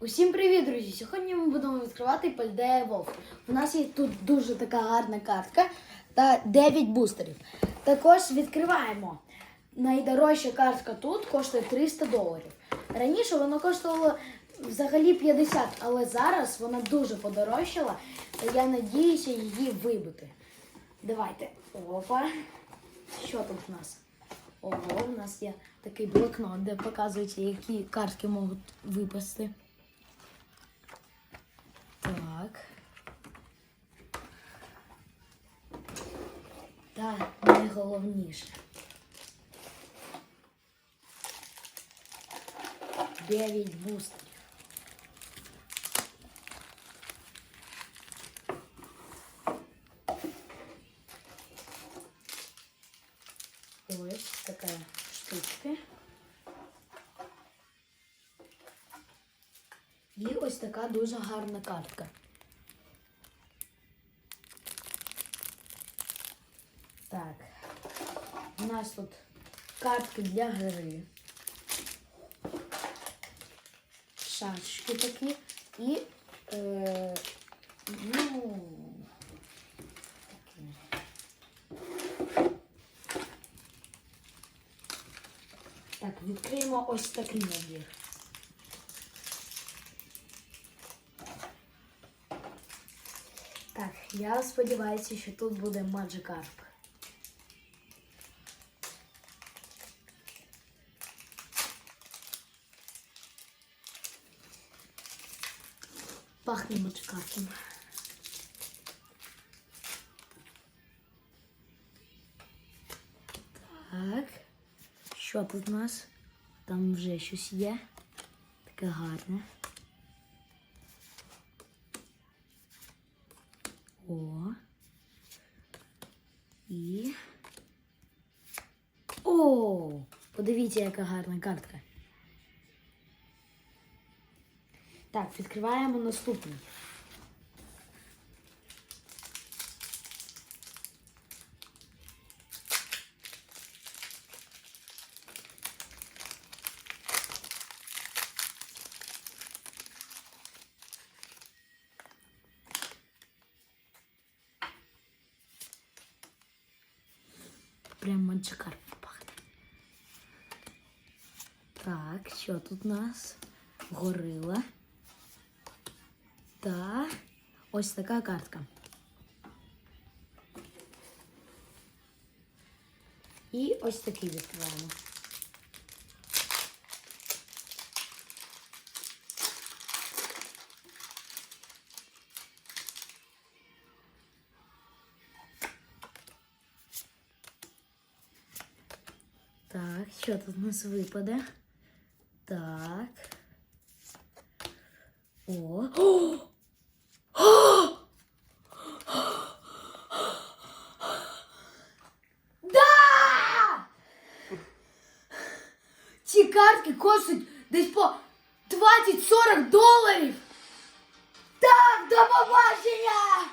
Усім привіт, друзі! Сьогодні ми будемо відкривати Пальдея Вовк. У нас є тут дуже така гарна картка та 9 бустерів. Також відкриваємо. Найдорожча картка тут коштує 300 доларів. Раніше вона коштувала взагалі 50, але зараз вона дуже подорожчала, та я надіюся її вибити. Давайте. Опа. Що тут у нас? Ого, у нас є такий блокнот, де показується, які картки можуть випасти. Так. Та найголовніше. Дев'ять бустерів. Ось така штучка. І ось така дуже гарна картка. Так. У нас тут картки для гри. Шашки такі. І. Е, ну. Такі. Так, відкриємо ось такий набір. Так, я сподіваюся, що тут буде Magikarp. Пахне Magikarpом. Так. Що тут у нас? Там вже щось є. Таке гарне. О. І. О! Подивіться, яка гарна картка. Так, відкриваємо наступний. Прям манчикар пахне. Так, що тут у нас? Горила. Та ось така картка. І ось такий відкриваємо. Так, що тут у нас випаде? Так. О. О! О! Картки коштують десь по 20-40 доларів. Так, до побачення!